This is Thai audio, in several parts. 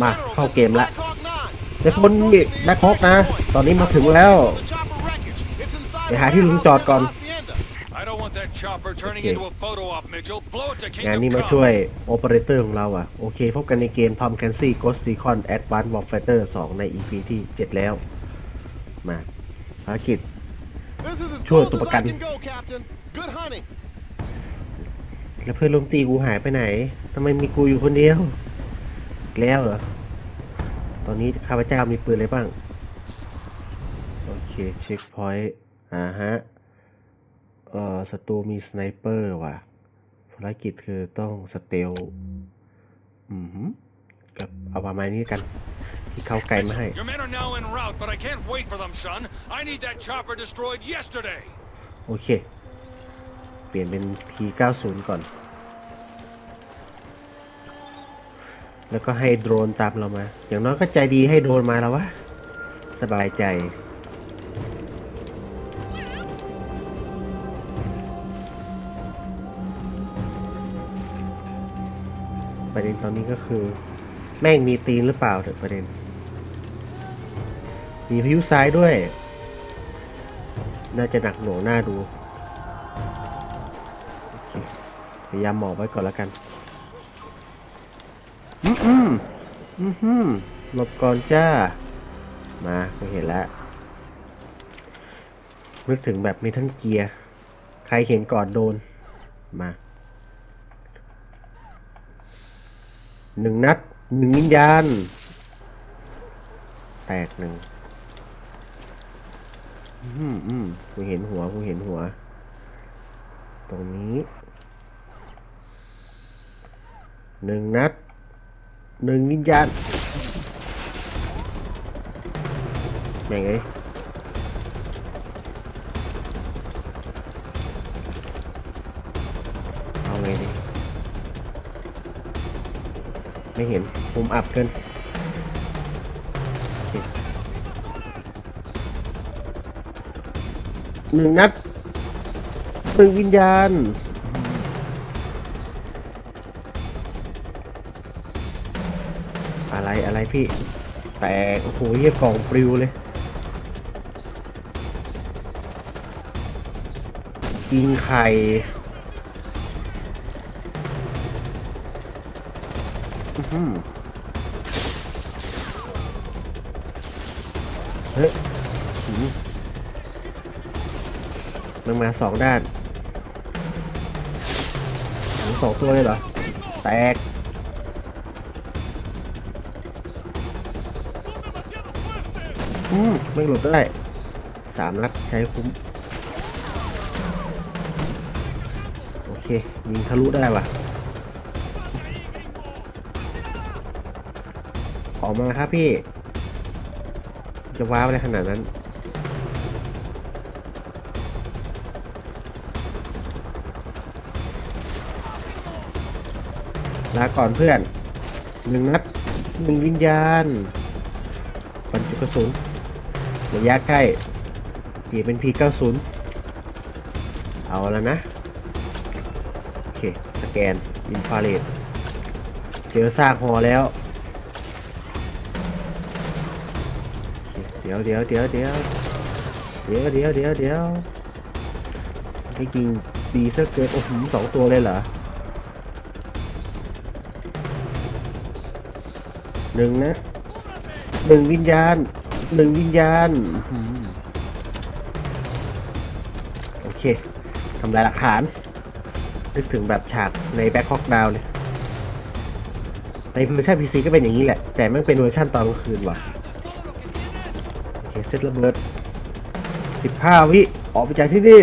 มาเข้าเกมละเดี๋ยวคนนี่แบ็คฮอกนะ ตอนนี้มาถึงแล้วไปหาที่ลุงจอดก่อน I don't want that chopper turning Okay. into a photo op, Mitchell. Blow it to งาน Kingdom นี้มา Come. ช่วยโอเปอเรเตอร์ของเราอะ โอเค พบกันในเกม Tom Clancy Ghost Recon Advanced Warfighter 2 ใน EP ที่ 7 แล้ว มาภารกิจ ช่วยตัวประกัน แล้วเพื่อนร่วมตีกูหายไปไหนทำไมมีกูอยู่คนเดียวอีก แล้วเหรอ ตอนนี้ข้าพเจ้ามีปืนอะไรบ้าง โอเค เช็คพอยต์อ่าฮะ เอ่อศัตรูมีสไนเปอร์ว่ะ ภารกิจคือต้องสเตลอืมหืมกับเอาประมาณนี้กันที่เข้าไกลมาให้ Your men are now en route, but I can't wait for them, son. I need that chopper destroyed yesterday. โอเค เปลี่ยนเป็น P90 ก่อน แล้วก็ให้โดรนตามเรามา อย่างน้อยก็ใจดีให้โดรนมาแล้ววะ สบายใจ ประเด็นตอนนี้ก็คือ แม่งมีตีนหรือเปล่าเถอะประเด็น มีพายุซ้ายด้วย น่าจะหนักหน่วงหน้าดู พยายามหมอบไว้ก่อนแล้วกัน อืมอืมอืมอืมหลบก่อนจ้า มากูเห็นแล้วนึกถึงแบบมีทั้งเกียร์ ใครเห็นก่อนโดน มา หนึ่งนัด หนึ่งวิญญาณ แตกหนึ่งอืมอืมกูเห็นหัวกูเห็นหัว ตรงนี้ หนึ่งนัด หนึ่งวิญญาณแม่งไงเอาไงดี ไม่เห็นมุมอับเกินหนึ่งนัดหนึ่งวิญญาณ พี่ แตกโอ้โหเฮียกล่องปลิวเลยกินไข่เฮ้ยมันมาสองด้านสองตัวเลยเหรอ แตก อืมไม่หลบได้สามนัดใช้คุ้ม โอเคยิงทะลุได้ว่ะ ออกมาครับพี่ จะว้าวอะไรขนาดนั้นลาก่อนเพื่อนหนึ่งนัดหนึ่งวิญญาณบรรจุกระสุน ระยะใกล้เปลี่ยนเป็น P90 เอาแล้วนะ โอเค สแกนอินฟราเรดเจอซากหอแล้ว เดี๋ยวเดี๋ยวเดี๋ยวเดี๋ยวเดี๋ยวเดี๋ยวเดี๋ยวเดี๋ยวให้ยิงดีซะเกินโอ้โหสองตัวเลยเหรอหนึ่งนะหนึ่งวิญญาณ หนึ่งวิญญาณโอเคทำลายหลักฐาน นึกถึงแบบฉากในแบ็คฮอกดาวเลยในเวอร์ชัน PC ก็เป็นอย่างนี้แหละ แต่มันเป็นเวอร์ชันตอนกลางคืนว่ะโอเคเซตระเบิด15วิ ออกไปจากที่นี่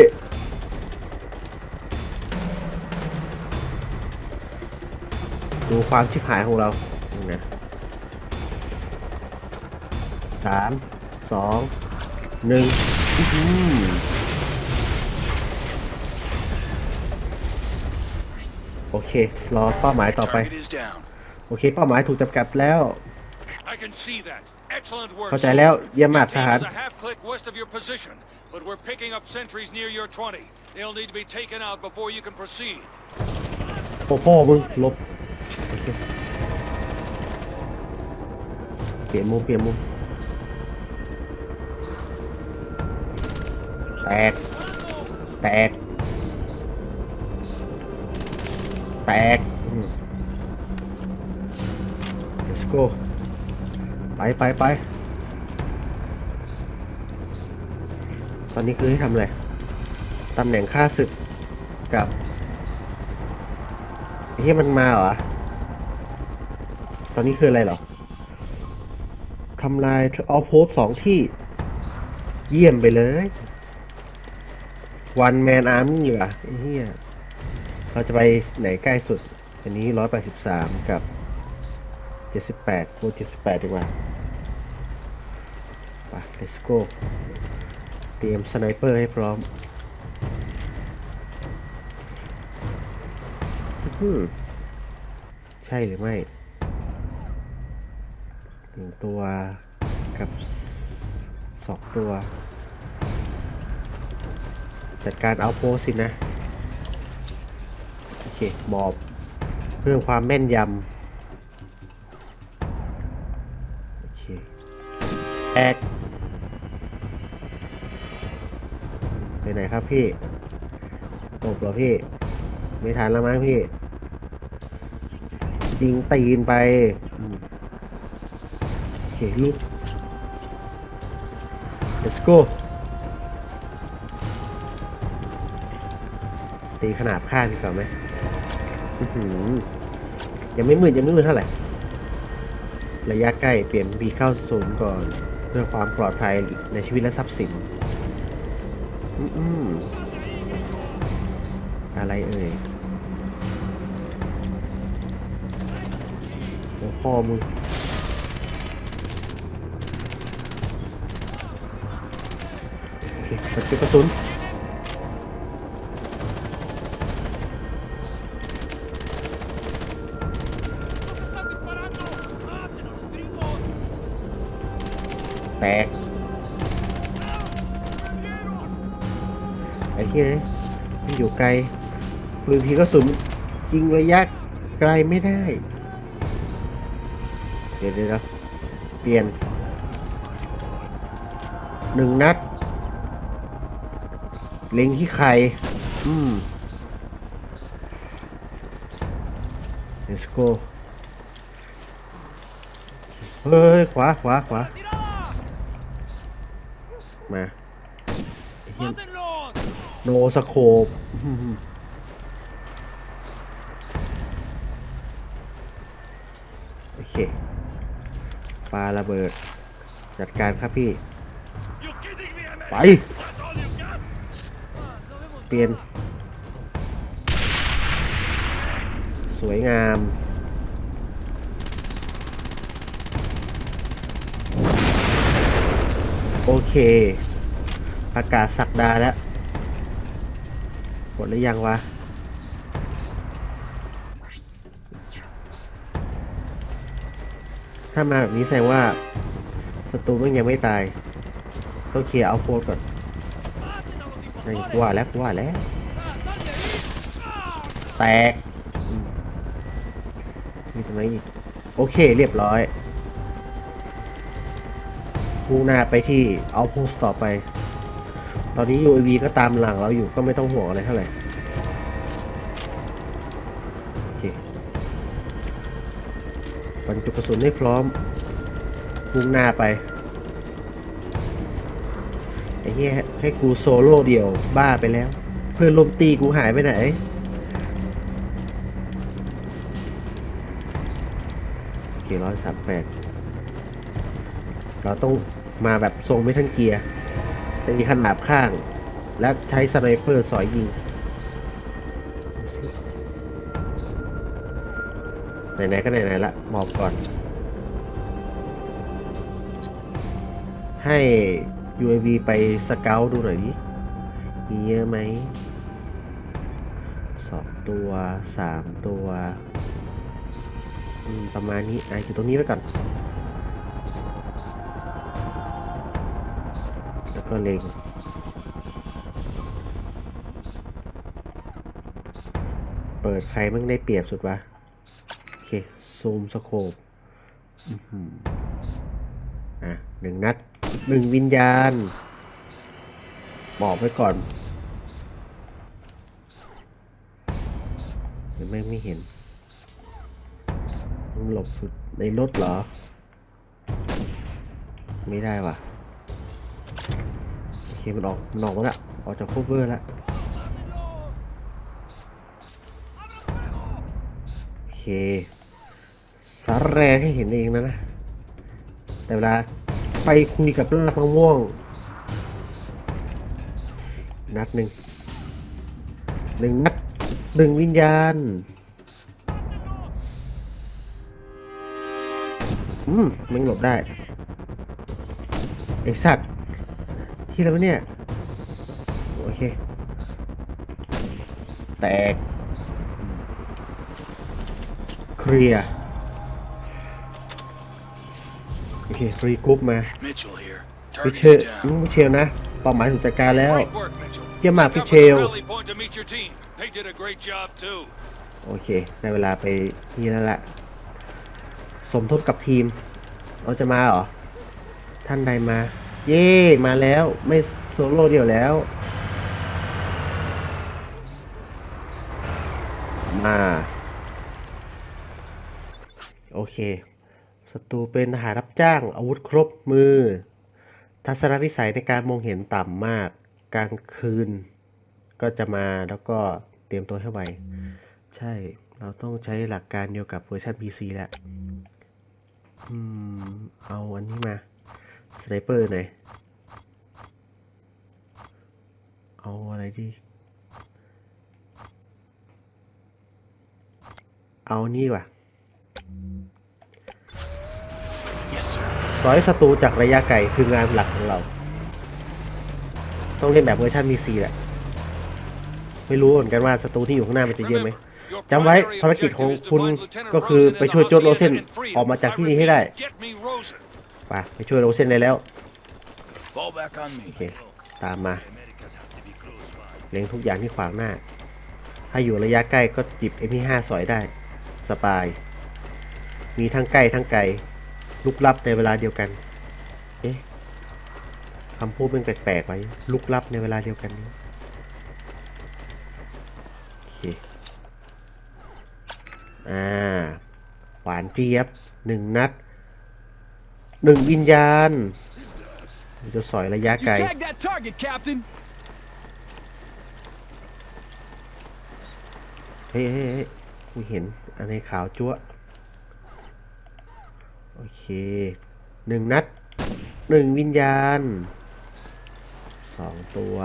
ดูความชิบหายของเรานี่นะ สามสองหนึ่งอื้อหือโอเค รอเป้าหมายต่อไป Target is down. โอเค เป้าหมายถูกจำกัดแล้ว I can see that. Excellent work. เข้าใจแล้ว soldier. เยี่ยมมาก Your ท team หาร is a half click west of your position, but we're picking up sentries near your 20. They'll need to be taken out before you can proceed. โพ่อพ่อมึงลบโอเคเปลี่ยนมุมเปลี่ยนมุม แตก แตก แตกอืม let's go ไปไปไป ตอนนี้คือให้ทำอะไร ตำแหน่งค่าศึกกับที่มันมาเหรอ ตอนนี้คืออะไรเหรอ ทำลายเอาโพสสองที่ เยี่ยมไปเลย วันแมนอาร์มี่ว่ะไอ้เหี้ยเราจะไปไหนใกล้สุด อันนี้ร้อยแปดสิบสามกับเจ็ดสิบแปดโคเจ็ดสิบแปดดีกว่าไป let's go เตรียมสไนเปอร์ให้พร้อมอื้อหือใช่หรือไม่หนึ่งตัวกับสองตัว จัดการเอาโพสินะ โอเคหมอบ เพื่อความแม่นยำ โอเคแอกไปไหนครับพี่ตบเหรอพี่ ไม่ทันแล้วมั้งพี่ ยิงตีนไปโอเคลุก let's go ตีขนาดข้างดีกว่าไหมยังไม่มืดยังไม่มืดเท่าไหร่ ระยะใกล้เปลี่ยนบีเข้าศูนย์ก่อน เพื่อความปลอดภัยในชีวิตและทรัพย์สินอืมอะไรเอ่ยโอ้พ่อมึงโอเคกระสุนกระสุน แตกไอ้ที่มันอยู่ไกลปืนพีกระสุนยิงระยะไกลไม่ได้ เดี๋ยวเดี๋ยวเปลี่ยนหนึ่งนัด เล็งที่ใครอืม let's go เฮ้ยขวาขวาขวาไอ้เหี้ย โนสโคปโอเคปลาระเบิด จัดการครับพี่ ไป เปลี่ยน สวยงามโอเค ประกาศสักดาแล้วหมดหรือยังวะถ้ามาแบบนี้แสดงว่าศัตรูมันยังไม่ตายต้องเคลียร์เอาโฟดก่อนนี่กูว่าแล้วกว่าแล้ว แตก มีตรงไหนอีก โอเคเรียบร้อยมุ่งหน้าไปที่เอาโพสต่อไป อนนี้ UAV ก็ตามหลังเราอยู่ก็ไม่ต้องห่วงอะไรเท่าไหร่โอเคบรรจุกระสุนให้พร้อมมุ่งหน้าไปไอ้เหี้ยให้กูโซโล่เดี่ยวบ้าไปแล้ว เพื่อนลมตีกูหายไปไหนโอเคร้อยสามแปดเราต้องมาแบบทรงไม่ทันเกียร์ ตีขนาบข้าง และใช้สไนเปอร์สอยยิงไหนๆก็ไหนๆละมอบก่อน ให้ UAV ไปสเกลดูหน่อยดิมีเยอะไหมสองตัวสามตัว ประมาณนี้อะอยู่ตรงนี้ไว้ก่อน ก็เล็งเปิดใครมั่งได้เปรียบสุดวะ โอเค ซูมสโคปอะหนึ่งนัดหนึ่งวิญญาณ บอกไว้ก่อนหรือไม่ไม่เห็นหลบสุดในรถเหรอ ไม่ได้ว่ะ เคมันออกมันออกมาละออกจากโคเวอร์ละโอเคสาแรกให้เห็นเองนะนะแต่เวลาไปคุยกับลากมะม่วง นัดหนึ่งหนึ่งนัดหนึ่งวิญญาณอืมมึงหลบได้ไอสัตว์ ที่แล้วะเนี่ย โอเค แตก เคลียร์ โอเค รีกรุ๊ปมา Mitchell here. พิเช Target ล is อืม down. พิเชลนะเป้าหมายถูกจัดการแล้ว Great work, Mitchell. เยี่ยมมาก That พี่ was เช the ล rally point to meet your team. They did a great job too. โอเคได้เวลาไปนี่แล้วแหละ สมทบกับทีม เราจะมาเหรอ ท่านใดมา เย่มาแล้วไม่โซโล่เดียวแล้ว มา โอเคศัตรูเป็นทหารรับจ้างอาวุธครบมือ ทัศนวิสัยในการมองเห็นต่ำมาก กลางคืน ก็จะมาแล้วก็เตรียมตัวให้ไว ใช่ เราต้องใช้หลักการเดียวกับเวอร์ชัน PC แหละ อืม เอาอันนี้มา สไนเปอร์หน่อยเอาอะไรดี เอานี่ว่ะ Yes, sir. สอยศัตรูจากระยะไกลคืองานหลักของเรา ต้องเล่นแบบเวอร์ชัน PC แหละ ไม่รู้เหมือนกันว่าศัตรูที่อยู่ข้างหน้ามันจะเยอะไหมจำไว้ภารกิจของคุณก็คือไปช่วยโจนโรเซนออกมาจากที่นี่ให้ได้ repeat, Get me Rosen. ไปไปช่วยโรเซนได้แล้ว Fall back on me. โอเค ตามมาเล็งทุกอย่างที่ขวางหน้า ถ้าอยู่ระยะใกล้ก็จิบ MP5 สอยได้ สบาย มีทั้งใกล้ทั้งไกลลุกลับในเวลาเดียวกัน เอ๊ะคำพูดเป็นแปลกๆไว้ลุกลับในเวลาเดียวกันนี้โอเค อ่า หวานเจี๊ยบหนึ่งนัด หนึ่งวิญญาณจะสอยระยะไกล You tagged that target, Captain. เฮ้ยเฮ้ยเฮ้ยกูเห็น อันในขาวจั๊วะโอเคหนึ่งนัดหนึ่งวิญญาณสองตัว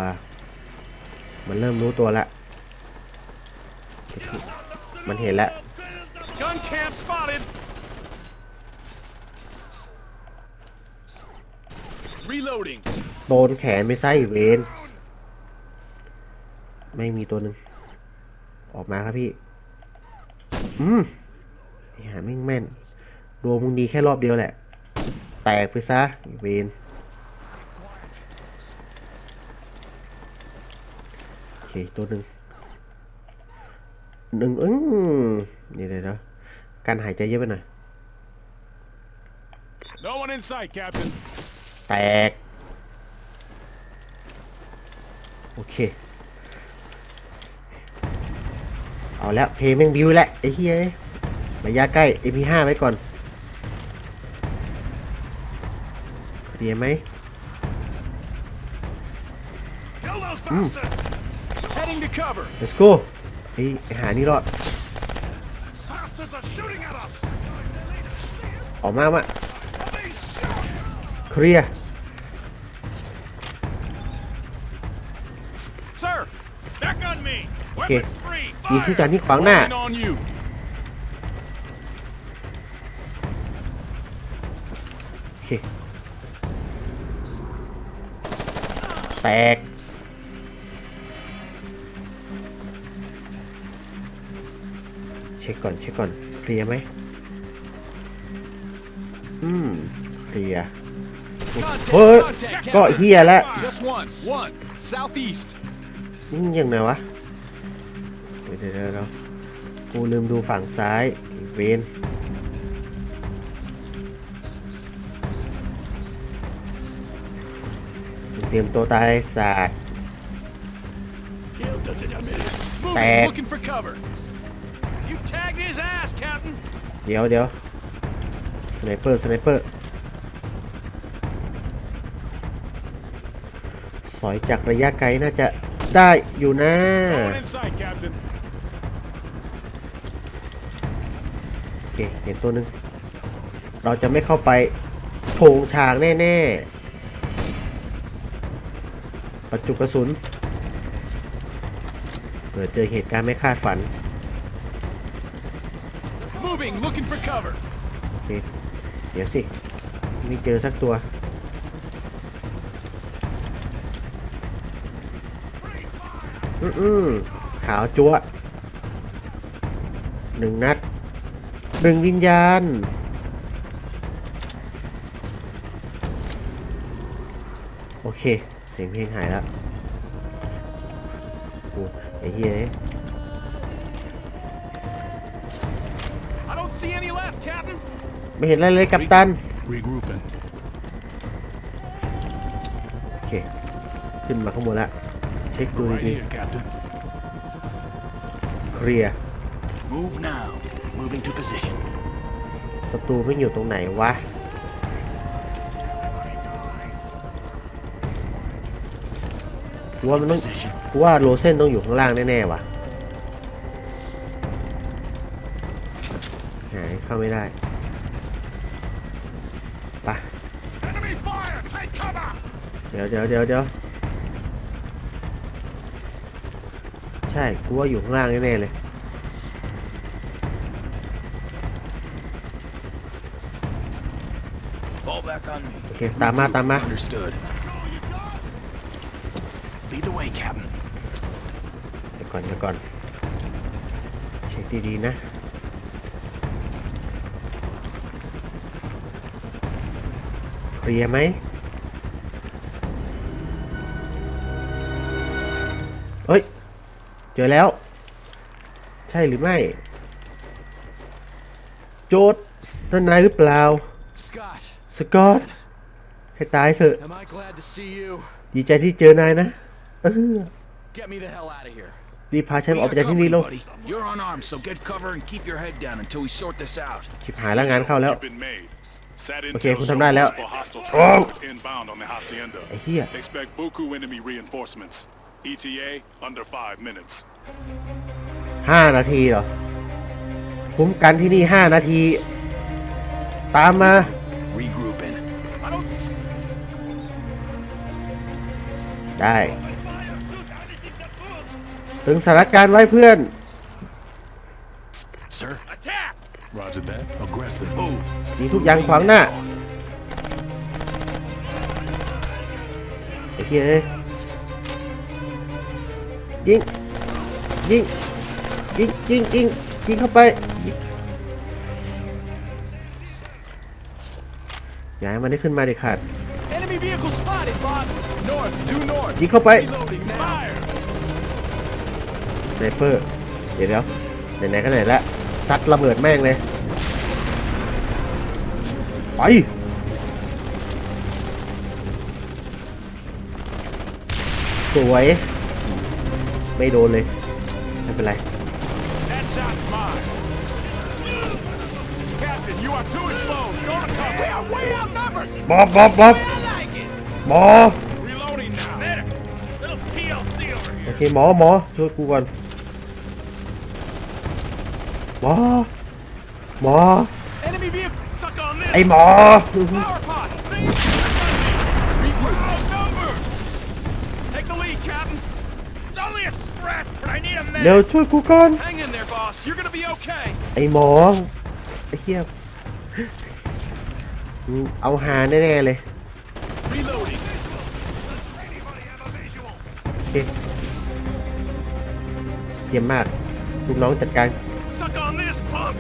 มันเริ่มรู้ตัวละมันเห็นแล้ว Reloading. โดนแขนไม่ไส้เวนไม่มีตัวหนึ่งออกมาครับพี่ อืมไอ้หาแม่งแม่นดวงมึงดีแค่รอบเดียวแหละ แตกไปซะไอ้เวนโอเคตัวหนึ่งหนึ่งอืมนี่เลยนะการหายใจเยอะไปหน่อย No one in sight, Captain. แตก โอเค เอาแล้วเพลงแม่งบิวแล้วไอ้เฮียระยะใกล้ MP5 ไว้ก่อนเคลียร์ไหม Kill those bastards. Heading to cover. let's go ไอ้ไอ้หานี่รอด Bastards are shooting at us. ออกมามาเคลียร์ me. Okay. Weapons free. ยิงที่การที่ขวางหน้า Falling on you. โอเค แตก เช็คก่อน เช็คก่อน เคลียร์ไหม อืม เคลียร์ Contact, เฮ้ย contact, ก็ Captain. เฮียแล้ว Just one. One. Southeast. นี่ยังไงวะ เดี๋ยวเดี๋ยวเดี๋ยวเดี๋ยวกูลืมดูฝั่งซ้ายอีกเวนเตรียมตัวตายศาสตร์ Moving, Bad. looking for cover. You tagged his ass, Captain. เดี๋ยวเดี๋ยวสไนเปอร์สไนเปอร์สอยจากระยะไกลน่าจะได้อยู่นะ เคเห็นตัวหนึ่งเราจะไม่เข้าไปโถงฉางแน่ๆปัจจุกระสุนเผื่อเจอเหตุการณ์ไม่คาดฝัน Moving, looking for cover. โอเคเดี๋ยวสิ ไม่เจอสักตัว อืออือขาวจั๊วะหนึ่งนัด หนึ่งวิญญาณ โอเค เสียงเพลงหายแล้วโอ้ไอ้เหี้ย I don't see any left, Captain. ไม่เห็นอะไรเลยกัปตัน Regrouping. โอเค ขึ้นมาข้างบนแล้ว เช็คดู Right ดี here, Captain. ๆเคลียร์ Move now. Moving to position. ศัตรูไม่อยู่ตรงไหนวะ กูว่ามันต้อง Position. กูว่าโรเซนต้องอยู่ข้างล่างแน่ๆว่ะ หายเข้าไม่ได้ไปะ Enemy fire! Take cover! เดี๋ยวเดี๋ยวเดี๋ยวเดี๋ยวใช่ กูว่าอยู่ข้างล่างแน่ๆเลย โอเคตามมาตามมา Understood. Lead the way, Captain. เดี๋ยวก่อนเดี๋ยวก่อนเช็คดีๆนะ เคลียร์ไหมเฮ้ย เจอแล้ว ใช่หรือไม่ โจทย์นั่นนายหรือเปล่า Scott, สกอตให้ตายเถอะ am I glad to see you? ดีใจที่เจอนายนะเออ Get me the hell out of here. รีบพาฉัน We ออก got ไปจากที่นี่ company, ลง buddy. You're unarmed, so get cover and keep your head down until we sort this out. ชิบหายแล้วงานเข้าแล้ว You've been made. Sat Okay, intel คุณ show ทำได้แล้ว multiple hostile transports inbound on the hacienda. ไอ้เหี้ย Expect buku enemy reinforcements. ETA under five minutes. ห้านาทีเหรอ คุ้มกันที่นี่ห้านาที ตามมา Regrouping. I don't ได้ ถึงสถานการณ์ไว้เพื่อน Sir? attack. Roger that. Aggressive. Move. มีทุกอย่างขวางหน้า ไอ้เหี้ยเอ้ยยิง ยิง ยิงยิงยิงยิงเข้าไป ยิงอย่าให้มันได้ขึ้นมาเด็ดขาด Enemy vehicle spotted, boss. North, due north. ยิงเข้าไป Reloading now. Fire. สไนเปอร์เดี๋ยวเดี๋ยวไหนๆก็ไหนละซัดระเบิดแม่งเลยไปสวย ไม่โดนเลย ไม่เป็นไร Captain, you are too exposed. Go to cover. We are way outnumbered. บอบบ๊อบบ๊อบ I like it. หมอ Reloading now. There. Little TLC over โอ here. เค หมอ หมอ ช่วยกูก่อน หมอ หมอ Enemy vehicle. Suck on this. ไอหมอ Power pod. See? Regroup. Outnumbered. Take the lead, Captain. It's only a scratch, but I need a เดี๋ยวช่วยกูก่อน Hang in there, boss. You're gonna be okay. ไอหมอ ไ อเหี้ยมึงเอาหาแน่ๆเลย Reloading. โอเคเยี่ยมมากลูกน้องจัดการ Suck on this, punk.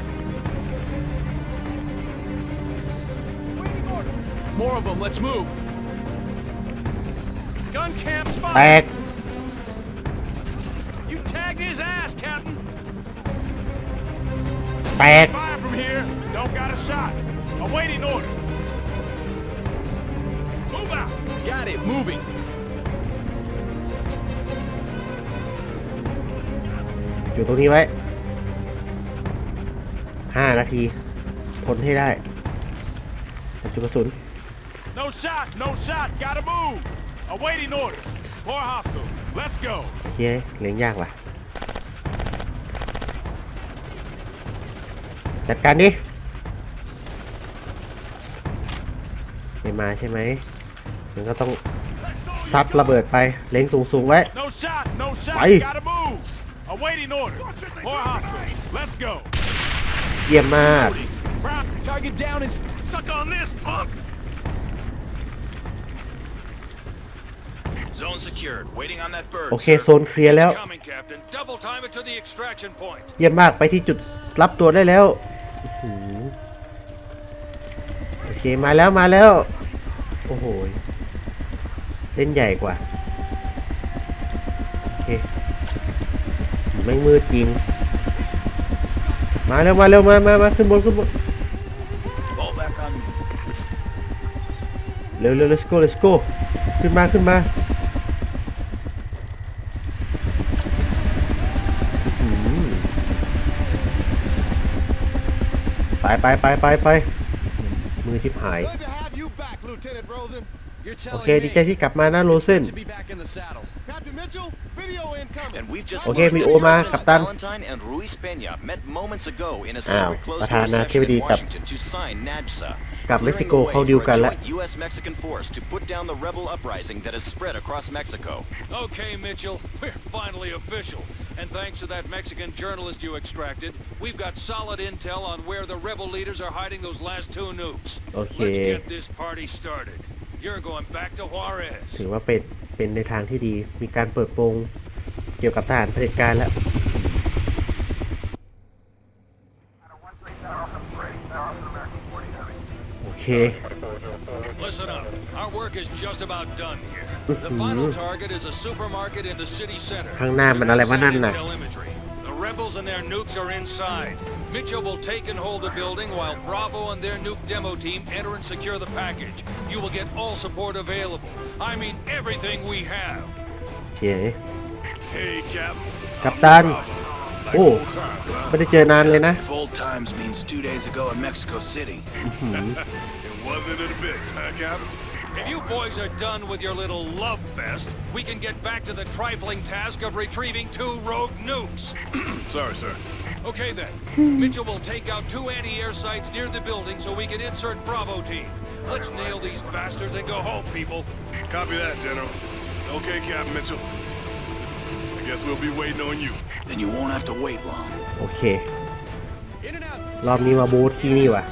More of them. Let's move. Gun camp แต spotted. ก You tagged his ass, Captain. แตก Fire from here. Don't got a shot. Awaiting orders. Move out. Got it. Moving. Giữ ở đây vậy. 5 นาทีทนให้ได้จุดกระสุน No shot. No shot. Gotta move. Awaiting orders. More hostiles. Let's go. โอเคเลี้ยงยากว่ะ จัดการดิ ไม่มาใช่ไหมมันก็ต้องซัดระเบิดไป เล็งสูงๆไว้ No shot, no shot. Aye. Gotta move. Awaiting orders. More hostiles. Let's go. เยี่ยมมาก Prime target down and suck on this, punk. Zone secured. Waiting on that bird. โอเค sir. โซนเคลียร์แล้ว It's coming, Captain. Double time it to the extraction point. เยี่ยมมากไปที่จุดรับตัวได้แล้วอื้อหือโอ เคมาแล้วมาแล้ว โอ้โห เล่นใหญ่กว่า โอเคไม่มืดจริง มาเร็วมาเร็วมามามาขึ้นบนขึ้นบนเร็วเร็ว let's go let's go ขึ้นมาขึ้นมาไปไปไปไปไป มือชิบหาย Good to have you back, Lieutenant Rosen. You're โอ telling เคดีใจ me ที่กลับมานะโรเซน to be back in the saddle. Captain Mitchell, video incoming. And we've just Okay, learned mi that oma, Presidents Kapitan. Valentine and Ruiz Peña met moments ago in a อ้าว secret closed ประธา door นาธิ session บดี in กับ Washington to sign NAJSA, กับเม็กซิโก clearing the เขา way ดีล for กัน a แล้ว joint U.S.-Mexican force to put down the rebel uprising that has spread across Mexico. Okay, Mitchell, we're finally official. And thanks to that Mexican journalist you extracted, we've got solid intel on where the rebel leaders are hiding those last two nukes. Okay. Let's get this party started. You're going back to Juarez. ถือว่าเป็นเป็นในทางที่ดี มีการเปิดโปงเกี่ยวกับทหารเผด็จการแล้ว โอเค Listen up. Our work is just about done here. The final target is a supermarket in the city center. ข้างหน้ามันอะไรวะนั่นน่ะ Intel imagery. The rebels and their nukes are inside. Mitchell will take and hold the building while Bravo and their nuke demo team enter and secure the package. You will get all support available. I mean everything we have. โอเค Hey, Cap. กัปตัน Like Oh. old times, huh? ไม่ได้เจอนานเลยนะ If old times means two days ago in Mexico City. It wasn't in a mix, huh, Cap? If you boys are done with your little love fest, we can get back to the trifling task of retrieving two rogue nukes. Sorry, sir. Okay then. Mitchell will take out two anti-air sites near the building so we can insert Bravo team. Let's nail these bastards and go home, people. Copy that, General. Okay, Cap Mitchell. I guess we'll be waiting on you. Then you won't have to wait long. โอเค In and out. รอบนี้มาบูธที่นี่ว่ะ